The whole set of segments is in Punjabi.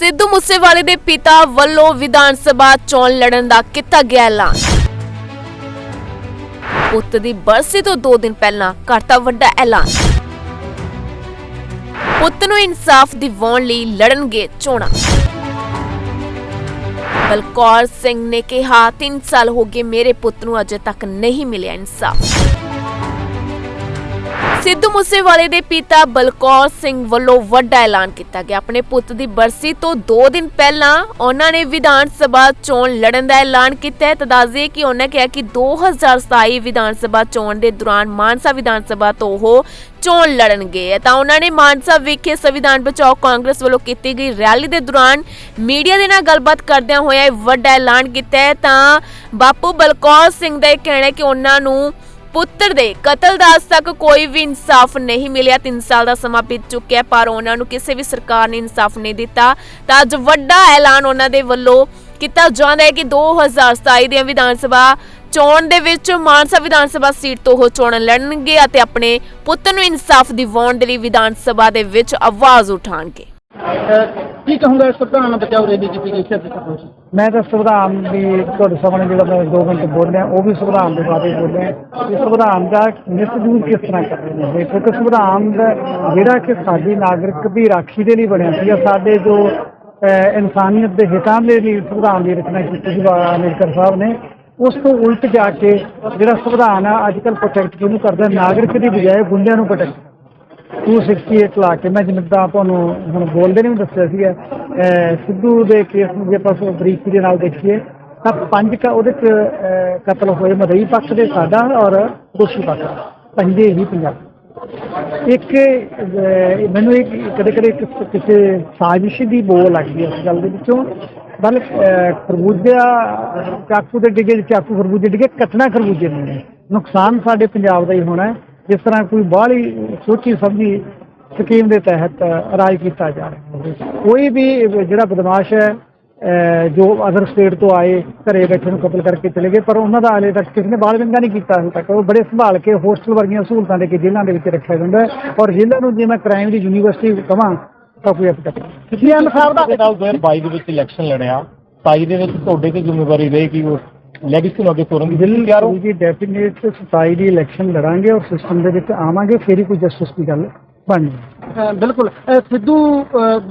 ਸਿੱਧੂ ਮੂਸੇਵਾਲੇ ਦੇ ਪਿਤਾ ਵੱਲੋਂ ਵਿਧਾਨ ਸਭਾ ਚੋਣ ਲੜਨ ਦਾ ਕੀਤਾ ਗਿਆ ਐਲਾਨ। ਪੁੱਤ ਦੀ ਬਰਸੀ ਤੋਂ 2 ਦਿਨ ਪਹਿਲਾਂ ਕਰਤਾ ਵੱਡਾ ਐਲਾਨ। ਪੁੱਤ ਨੂੰ ਇਨਸਾਫ ਦਿਵਾਉਣ ਲਈ ਲੜਨਗੇ ਚੋਣਾਂ। ਬਲਕੌਰ ਸਿੰਘ ਨੇ ਕਿਹਾ 3 ਸਾਲ ਹੋ ਗਏ ਮੇਰੇ ਪੁੱਤ ਨੂੰ ਅਜੇ ਤੱਕ ਨਹੀਂ ਮਿਲਿਆ ਇਨਸਾਫ। ਸਿੱਧੂ ਮੂਸੇਵਾਲੇ ਦੇ ਪਿਤਾ ਬਲਕੌਰ ਸਿੰਘ ਵੱਲੋਂ ਵੱਡਾ ਐਲਾਨ ਕੀਤਾ ਗਿਆ। ਆਪਣੇ ਪੁੱਤ ਦੀ ਬਰਸੀ ਤੋਂ 2 ਦਿਨ ਪਹਿਲਾਂ ਉਹਨਾਂ ਨੇ ਵਿਧਾਨ ਸਭਾ ਚੋਣ ਲੜਨ ਦਾ ਐਲਾਨ ਕੀਤਾ ਹੈ। ਤਦਾਜ਼ੇ ਕਿ ਉਹਨਾਂ ਕਿਹਾ ਕਿ 2027 ਵਿਧਾਨ ਸਭਾ ਚੋਣ ਦੇ ਦੌਰਾਨ ਮਾਨਸਾ ਵਿਧਾਨ ਸਭਾ ਤੋਂ ਉਹ ਚੋਣ ਲੜਨਗੇ। ਤਾਂ ਉਹਨਾਂ ਨੇ ਮਾਨਸਾ ਵਿਖੇ ਸੰਵਿਧਾਨ ਬਚਾਓ ਕਾਂਗਰਸ ਵੱਲੋਂ ਕੀਤੀ ਗਈ ਰੈਲੀ ਦੇ ਦੌਰਾਨ ਮੀਡੀਆ ਦੇ ਨਾਲ ਗੱਲਬਾਤ ਕਰਦਿਆਂ ਹੋਇਆ ਇਹ ਵੱਡਾ ਐਲਾਨ ਕੀਤਾ ਹੈ। ਤਾਂ ਬਾਪੂ ਬਲਕੌਰ ਸਿੰਘ ਦਾ ਇਹ ਕਹਿਣਾ ਹੈ ਕਿ ਉਹਨਾਂ ਨੂੰ ਪੁੱਤਰ ਦੇ ਕਤਲ ਦਾ ਅੱਜ ਤੱਕ ਕੋਈ ਵੀ ਇਨਸਾਫ ਨਹੀਂ ਮਿਲਿਆ। 3 ਸਾਲ ਦਾ ਸਮਾਂ ਬੀਤ ਚੁੱਕਿਆ ਪਰ ਉਹਨਾਂ ਨੂੰ ਕਿਸੇ ਵੀ ਸਰਕਾਰ ਨੇ ਇਨਸਾਫ ਨਹੀਂ ਦਿੱਤਾ। ਤਾਂ ਅੱਜ ਵੱਡਾ ਐਲਾਨ ਉਹਨਾਂ ਦੇ ਵੱਲੋਂ ਕੀਤਾ ਜਾਂਦਾ ਹੈ ਕਿ 2027 ਦੀਆਂ ਵਿਧਾਨ ਸਭਾ ਚੋਣ ਦੇ ਵਿੱਚ ਮਾਨਸਾ ਵਿਧਾਨ ਸਭਾ ਸੀਟ ਤੋਂ ਉਹ ਚੋਣ ਲੜਨਗੇ ਅਤੇ ਆਪਣੇ ਪੁੱਤਰ ਨੂੰ ਇਨਸਾਫ ਦਿਵਾਉਣ ਦੇ ਲਈ ਵਿਧਾਨ ਸਭਾ ਦੇ ਵਿੱਚ ਆਵਾਜ਼ ਉਠਾਉਣਗੇ। ਕੀ ਕਹੂੰਗਾ ਇਸ ਪ੍ਰਧਾਨ ਬਚਾਓ ਰੈਲੀ ਕੀਤੀ ਗਈ ਸੀ ਮੈਂ ਤਾਂ ਸੰਵਿਧਾਨ ਦੀ ਤੁਹਾਡੇ ਸਾਹਮਣੇ ਜਿਹੜਾ ਮੈਂ ਦੋ ਮਿੰਟ ਬੋਲ ਉਹ ਵੀ ਸੰਵਿਧਾਨ ਦੇ ਬਾਰੇ ਬੋਲ ਰਿਹਾ। ਸੰਵਿਧਾਨ ਦਾ ਮਿਸਯੂਜ਼ ਕਿਸ ਤਰ੍ਹਾਂ ਕਰ ਰਹੇ ਨੇ? ਕਿਉਂਕਿ ਸੰਵਿਧਾਨ ਜਿਹੜਾ ਕਿ ਸਾਡੀ ਨਾਗਰਿਕ ਦੀ ਰਾਖੀ ਦੇ ਲਈ ਬਣਿਆ ਸੀ ਸਾਡੇ ਜੋ ਇਨਸਾਨੀਅਤ ਦੇ ਹਿੱਤਾਂ ਦੇ ਲਈ ਸੰਵਿਧਾਨ ਦੀ ਰਚਨਾ ਕੀਤੀ ਸੀ, ਬਾਬਾ ਅੰਬੇਡਕਰ ਸਾਹਿਬ ਨੇ, ਉਸ ਤੋਂ ਉਲਟ ਜਾ ਕੇ ਜਿਹੜਾ ਸੰਵਿਧਾਨ ਆ, ਅੱਜ ਕੱਲ੍ਹ ਪ੍ਰੋਟੈਕਟ ਕਿਹਨੂੰ ਕਰਦਾ? ਨਾਗਰਿਕ ਦੀ ਬਜਾਏ ਗੁੰਡਿਆਂ ਨੂੰ ਪ੍ਰੋਟੈਕਟ 268 ਲਾ ਕੇ, ਮੈਂ ਜਿੱਦਾਂ ਤੁਹਾਨੂੰ ਹੁਣ ਬੋਲਦੇ ਨੇ ਵੀ ਦੱਸਿਆ ਸੀਗਾ ਸਿੱਧੂ ਦੇ ਕੇਸ ਨੂੰ ਜੇ ਆਪਾਂ ਬਰੀਕੀ ਦੇ ਨਾਲ ਦੇਖੀਏ, ਤਾਂ ਪੰਜ ਕ ਉਹਦੇ ਚ ਕਤਲ ਹੋਏ ਮਦਈ ਪੱਖ ਦੇ ਸਾਡਾ ਔਰ ਦੋਸ਼ੀ ਪੱਖ। ਦਾ। ਪੰਜੇ ਹੀ ਪੰਜਾਬ। ਇੱਕ ਮੈਨੂੰ ਇੱਕ ਕਦੇ ਕਦੇ ਕਿਸੇ ਸਾਜ਼ਿਸ਼ ਦੀ ਬੋ ਲੱਗਦੀ ਹੈ ਇਸ ਗੱਲ ਦੇ ਵਿੱਚੋਂ। ਬਲ ਖਰਬੂਜਾ ਚਾਕੂ ਦੇ ਡਿੱਗੇ, ਚਾਕੂ ਖਰਬੂਜੇ ਡਿੱਗੇ, ਕੱਟਣਾ ਖਰਬੂਜੇ ਨੂੰ। ਨੁਕਸਾਨ ਸਾਡੇ ਪੰਜਾਬ ਦਾ ਹੀ ਹੋਣਾ ਹੈ। ਜਿਸ ਤਰ੍ਹਾਂ ਕੋਈ ਬਾਹਲੀ ਸੋਚੀ ਸਮਝੀ ਸਕੀਮ ਦੇ ਤਹਿਤ ਰਾਜ ਕੀਤਾ ਜਾ ਰਿਹਾ ਕੋਈ ਵੀ ਜਿਹੜਾ ਬਦਮਾਸ਼ ਹੈ ਜੋ ਅਦਰ ਸਟੇਟ ਤੋਂ ਆਏ, ਘਰੇ ਬੈਠੇ ਨੂੰ ਕਤਲ ਕਰਕੇ ਚਲੇ ਗਏ, ਪਰ ਉਹਨਾਂ ਦਾ ਹਾਲੇ ਤੱਕ ਕਿਸੇ ਨੇ ਬਾਲ ਵਿੰਗਾ ਨਹੀਂ ਕੀਤਾ ਹਾਲੇ ਤੱਕ। ਉਹ ਬੜੇ ਸੰਭਾਲ ਕੇ ਹੋਸਟਲ ਵਰਗੀਆਂ ਸਹੂਲਤਾਂ ਦੇ ਕੇ ਜੇਲ੍ਹਾਂ ਦੇ ਵਿੱਚ ਰੱਖਿਆ ਜਾਂਦਾ ਔਰ ਜੇਲ੍ਹਾਂ ਨੂੰ ਜੇ ਮੈਂ ਕ੍ਰਾਈਮ ਦੀ ਯੂਨੀਵਰਸਿਟੀ ਕਵਾਂ, ਤਾਂ ਕੋਈ ਅਪਡੇਟ ਨਹੀਂ। ਸਾਹਿਬ ਦਾ ਦੇ 2022 ਦੇ ਵਿੱਚ ਇਲੈਕਸ਼ਨ ਲੜਿਆ। 27 ਦੇ ਵਿੱਚ ਤੁਹਾਡੇ ਤੇ ਜ਼ਿੰਮੇਵਾਰੀ ਰਹੇਗੀ ਉਹ ਲੈਗੇਸੀ ਨੂੰ ਅੱਗੇ ਤੋਰਨ ਦੀ? ਬਿੱਲ ਤਿਆਰ ਹੋ? ਜੀ ਡੈਫੀਨੇਟ ਸਫ਼ਾਈ ਦੀ ਇਲੈਕਸ਼ਨ ਲੜਾਂਗੇ ਔਰ ਸਿਸਟਮ ਦੇ ਵਿੱਚ ਆਵਾਂਗੇ ਫਿਰ ਹੀ ਕੋਈ ਜਸਟਿਸ ਦੀ ਗੱਲ ਬਣਨੀ ਅਹ ਬਿਲਕੁਲ। ਸਿੱਧੂ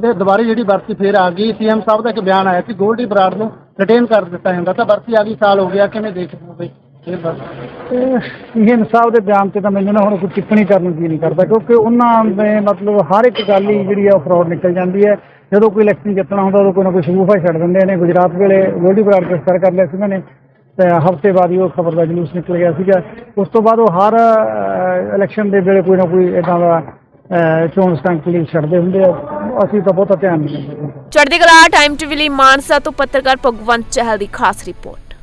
ਦੇ ਦੁਬਾਰੇ ਜਿਹੜੀ ਵਰਤੀ ਫੇਰ ਆ ਗਈ ਸੀਐਮ ਸਾਹਿਬ ਦਾ ਇੱਕ ਬਿਆਨ ਆਇਆ ਕਿ ਗੋਲਡੀ ਬਰਾੜ ਨੂੰ ਰਿਟੇਨ ਕਰ ਦਿੱਤਾ ਜਾਂਦਾ ਤਾਂ ਵਰਤੀ ਆ ਗਈ ਸਾਲ ਹੋ ਗਿਆ ਕਿਵੇਂ ਦੇਖਦੇ ਹੋ ਬਈ? ਇਹ ਸਾਹਿਬ ਦੇ ਬਿਆਨ ਤੇ ਤਾਂ ਮੈਨੂੰ ਨਾ ਹੁਣ ਕੋਈ ਟਿੱਪਣੀ ਕਰਨ ਨੂੰ ਜੀ ਨਹੀਂ ਕਰਦਾ ਕਿਉਂਕਿ ਉਹਨਾਂ ਦੇ ਮਤਲਬ ਹਰ ਇੱਕ ਗੱਲ ਹੀ ਜਿਹੜੀ ਆ ਫਰਾਡ ਨਿਕਲ ਜਾਂਦੀ ਹੈ। ਜਦੋਂ ਕੋਈ ਇਲੈਕਸ਼ਨ ਜਿੱਤਣਾ ਹੁੰਦਾ ਉਦੋਂ ਕੋਈ ਨਾ ਕੋਈ ਸ਼ਗੂਫਾ ਛੱਡ ਦਿੰਦੇ ਨੇ। ਗੁਜਰਾਤ ਵੇਲੇ ਗੋਲਡੀ ਬਰਾੜ ਗ੍ਰਿਫਤਾਰ ਕਰ ਲਿਆ ਸੀ ਉਹਨਾਂ ਨੇ। ਹਫ਼ਤੇ ਬਾਅਦ ਹੀ ਉਹ ਖਬਰ ਦਾ ਜਲੂਸ ਨਿਕਲ ਗਿਆ ਸੀਗਾ। ਉਸ ਤੋਂ ਬਾਅਦ ਉਹ ਹਰ ਇਲੈਕਸ਼ਨ ਦੇ ਵੇਲੇ ਕੋਈ ਨਾ ਕੋਈ ਇਦਾਂ ਦਾ ਚੋਣ ਸਟੰਟ ਲਈ ਛੱਡਦੇ ਹੁੰਦੇ ਆ। ਅਸੀਂ ਤਾਂ ਬਹੁਤਾ ਧਿਆਨ ਨਹੀਂ ਦਿੰਦੇ। ਚੜ੍ਹਦੀ ਕਲਾ ਟਾਈਮ ਟੀਵੀ ਲਈ ਮਾਨਸਾ ਤੋਂ ਪੱਤਰਕਾਰ ਭਗਵੰਤ ਚਹਿਲ ਦੀ ਖਾਸ ਰਿਪੋਰਟ।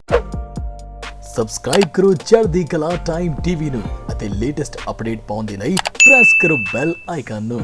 ਸਬਸਕ੍ਰਾਈਬ ਕਰੋ ਚੜ੍ਹਦੀ ਕਲਾ ਟਾਈਮ ਟੀਵੀ ਨੂੰ ਅਤੇ ਲੇਟੈਸਟ ਅਪਡੇਟ ਪਾਉਣ ਦੇ ਲਈ ਪ੍ਰੈਸ ਕਰੋ ਬੈਲ ਆਈਕਨ ਨੂੰ।